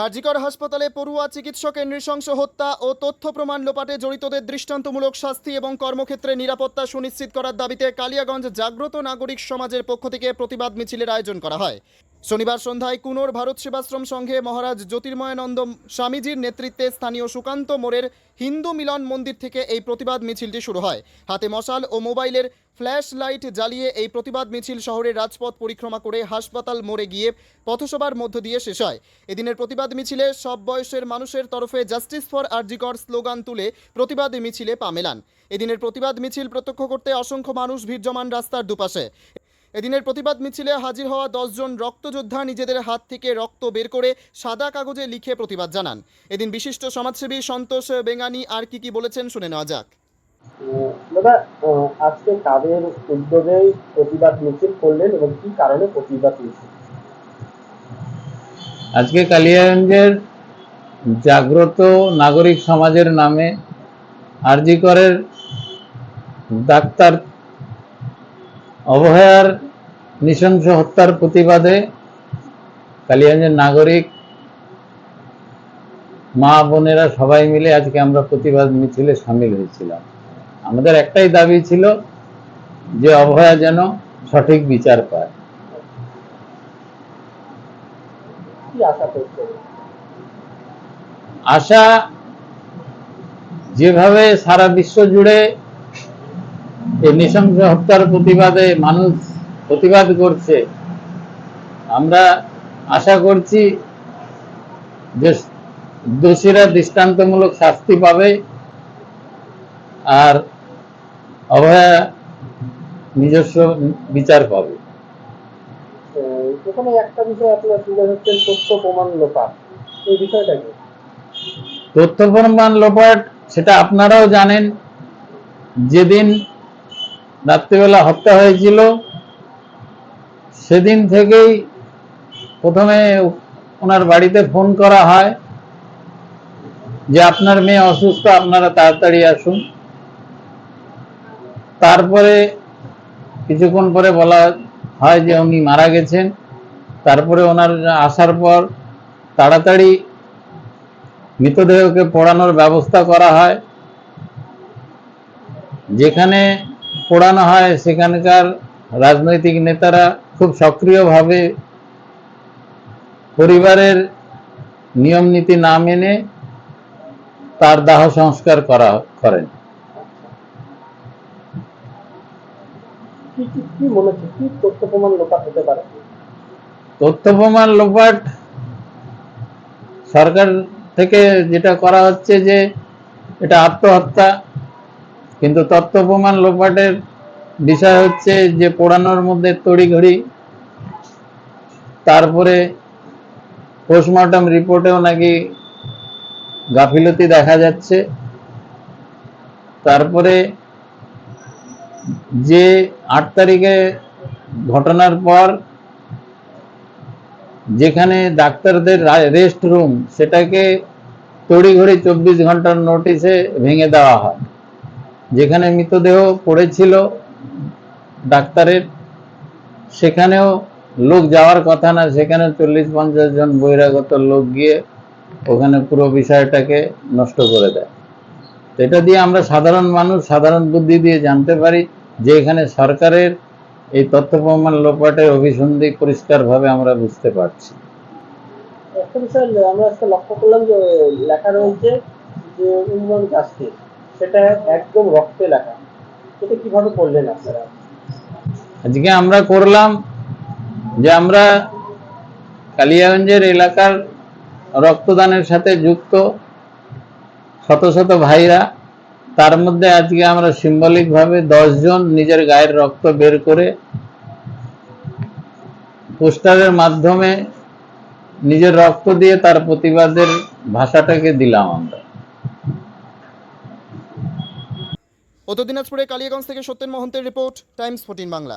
হাজিকর হাসপাতালে পড়ুয়া চিকিৎসকের নৃশংস হত্যা ও তথ্য প্রমাণ লোপাটে জড়িতদের দৃষ্টান্তমূলক শাস্তি এবং কর্মক্ষেত্রে নিরাপত্তা সুনিশ্চিত করার দাবিতে কালিয়াগঞ্জ জাগ্রত নাগরিক সমাজের পক্ষ থেকে প্রতিবাদ মিছিলের আয়োজন করা হয়। শনিবার সন্ধ্যায় কুনোর ভারত সেবাশ্রম সংঘে মহারাজ জ্যোতির্ময়ানন্দ স্বামীজির নেতৃত্বে স্থানীয় সুকান্ত মোড়ের হিন্দু মিলন মন্দির থেকে এই প্রতিবাদ মিছিলটি শুরু হয়। হাতে মশাল ও মোবাইলের ফ্ল্যাশ লাইট জ্বালিয়ে এই প্রতিবাদ মিছিল শহরের রাজপথ পরিক্রমা করে হাসপাতাল মোড়ে গিয়ে পথসভার মধ্য দিয়ে শেষ হয়। এদিনের প্রতিবাদ মিছিলে সব বয়সের মানুষের তরফে জাস্টিস ফর আরজিকর স্লোগান তুলে প্রতিবাদ মিছিলে পা মেলান। এদিনের প্রতিবাদ মিছিল প্রত্যক্ষ করতে অসংখ্য মানুষ, ভিড় জমান রাস্তার দুপাশে। এদিনের প্রতিবাদ মিছিলে হাজির হওয়া দশজন রক্তযোদ্ধা নিজেদের হাত থেকে রক্ত বের করে সাদা কাগজে লিখে প্রতিবাদ জানান। এদিন বিশিষ্ট সমাজসেবী সন্তোষ বেঙ্গানি আর কি কি বলেছেন শুনে নেওয়া যাক। দাদা আজকে কাদের উদ্যোগেই প্রতিবাদ মিছিল করলেন এবং কি কারণে প্রতিবাদ মিছিল? আজকে কালিয়াগঞ্জের জাগ্রত নাগরিক সমাজের নামে আরজিকরের ডাক্তার অবহেয়ার নৃশংস হত্যার প্রতিবাদে কালিয়াগঞ্জের নাগরিক মা বোনেরা সবাই মিলে আজকে আমরা প্রতিবাদ মিছিলে সামিল হয়েছিলাম। আমাদের একটাই দাবি ছিল যে অভয়া যেন সঠিক বিচার পায়। আশা আশা যেভাবে সারা বিশ্ব জুড়ে এই নৃশংস হত্যার প্রতিবাদে মানুষ প্রতিবাদ করছে। আমরা আশা করছি যে দোষীরা দৃষ্টান্তমূলক শাস্তি পাবে। আর অভয়া নিজস্ব বিচার পাবে। এখানে একটা বিষয় আপনারা তুলে ধরছেন তথ্য প্রমাণ লোপাট। এই বিষয়টা কি? তথ্য প্রমাণ লোপাট সেটা আপনারাও জানেন। যেদিন রাত্রিবেলা হত্যা হয়েছিল সেদিন থেকেই প্রথমে ওনার বাড়িতে ফোন করা হয় যে আপনার মেয়ে অসুস্থ, আপনারা তাড়াতাড়ি আসুন। তারপরে কিছুক্ষণ পরে বলা হয় যে উনি মারা গেছেন। তারপরে ওনার আসার পর তাড়াতাড়ি মৃতদেহকে পোড়ানোর ব্যবস্থা করা হয়। যেখানে পোড়ানো হয় সেখানকার রাজনৈতিক নেতারা খুব সক্রিয়ভাবে পরিবারের নিয়ম নীতি না মেনে তার দাহ সংস্কার করা করেন। তথ্য প্রমাণ লোপাট সরকার থেকে যেটা করা হচ্ছে যে এটা আত্মহত্যা কিন্তু তথ্য প্রমাণ লোপাটের বিষয় হচ্ছে যে পোড়ানোর মধ্যে তড়িঘড়ি, তারপরে পোস্টমর্টম রিপোর্টেও নাকি গাফিলতি দেখা যাচ্ছে। তারপরে যে আট তারিখে ঘটনার পর যেখানে ডাক্তারদের রেস্ট রুম সেটাকে তড়িঘড়ি চব্বিশ ঘণ্টার নোটিশে ভেঙে দেওয়া হয়। যেখানে মৃতদেহ পড়েছিল ডাক্তারের, সেখানেও লোক যাওয়ার কথা না, সেখানে চল্লিশ পঞ্চাশ জন বহিরাগত লোক গিয়ে ওখানে পুরো বিষয়টাকে নষ্ট করে দেয়। এটা দিয়ে আমরা সাধারণ মানুষ, সাধারণ বুদ্ধি দিয়ে জানতে পারি যে এখানে সরকারের এই তথ্য প্রমাণ লোপাটের অভিসন্ধি পরিষ্কারভাবে আমরা বুঝতে পারছি। বিষয়, আমরা আজকে লক্ষ্য করলাম যে লেখা রয়েছে যে উন্নয়ন জাস্টিস সেটা একদম রক্তে লেখা। এটা কীভাবে করলেন আপনারা? আজকে আমরা করলাম যে আমরা কালিয়াগঞ্জের এলাকার রক্তদানের সাথে যুক্ত শত শত ভাইরা, তার মধ্যে আজকে আমরা সিম্বলিক ভাবে জন নিজের গায়ের রক্ত বের করে পোস্টারের মাধ্যমে নিজের রক্ত দিয়ে তার প্রতিবাদের ভাষাটাকে দিলাম আমরা। উত্তর দিনাজপুরে কালিয়াগঞ্জ থেকে সত্যেন মহন্তের রিপোর্ট টাইমস ফোর্টিন বাংলা।